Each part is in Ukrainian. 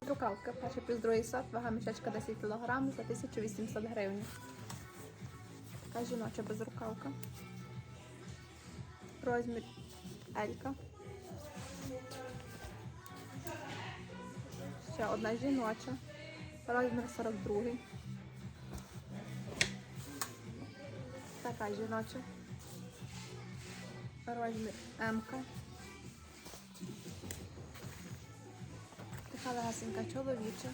Безрукавка. Перший плюс другий сорт, вага мішечка 10 кг за 1800 гривень. Така жіноча безрукавка. Розмір Елька. Ще одна жіноча. Розмір 42. Така жіноча. Розмір М. Така легасенька чоловіча.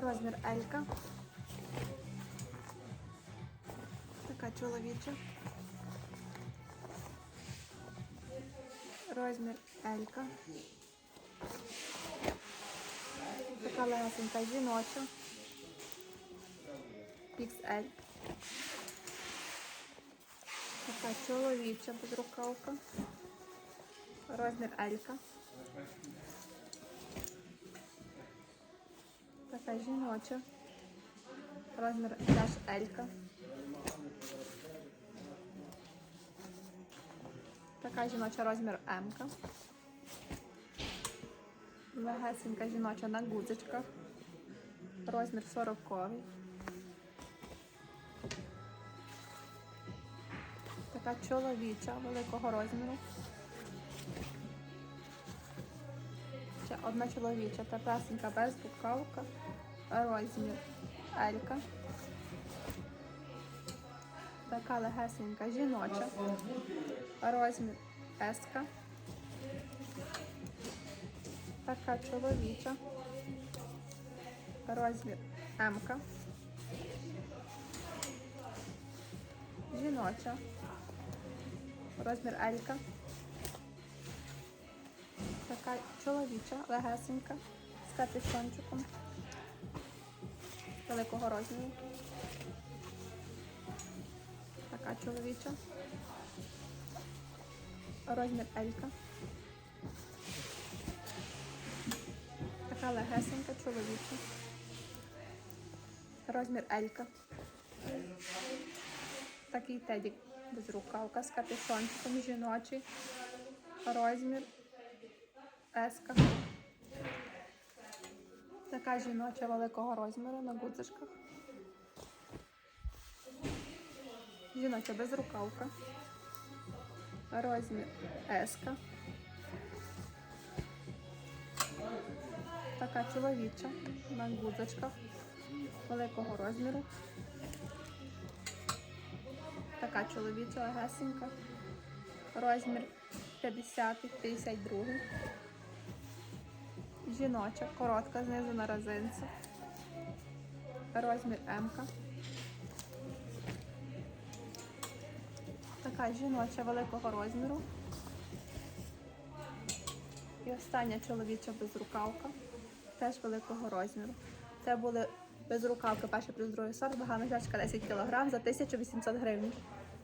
Розмір Елька. Така чоловіча. Розмір Елька. Така легасенька жіноча. XL. Така чоловіча безрукавка. Розмір Елька. Така жіноча. Розмір теж Елька. Така жіноча розмір М. Легесенька жіноча на гудзичках. Розмір 40. Така чоловіча великого розміру. Одна чоловіча та песенька без букавка. Розмір Елька. Така легесенька жіноча. Розмір Еска. Така чоловіча. Розмір М. Жіноча. Розмір Елька. Така чоловіча, легесенька, з капюшончиком великого розміру. Така чоловіча. Розмір Елька. Така легесенька чоловіча. Розмір Елька. Такий тедік без рукавка з капюшончиком жіночий. Розмір Еска. Така жіноча великого розміру на гудзишках. Жіноча безрукавка. Розмір Еска. Така чоловіча на гудзичках великого розміру. Така чоловіча легесенька. Розмір 50-52. Жіноча, коротка, знизу на резинці. Розмір М. Така жіноча великого розміру. І остання чоловіча безрукавка. Теж великого розміру. Це були безрукавки перший плюс другий сорт, вага мішечка 10 кг за 1800 гривень.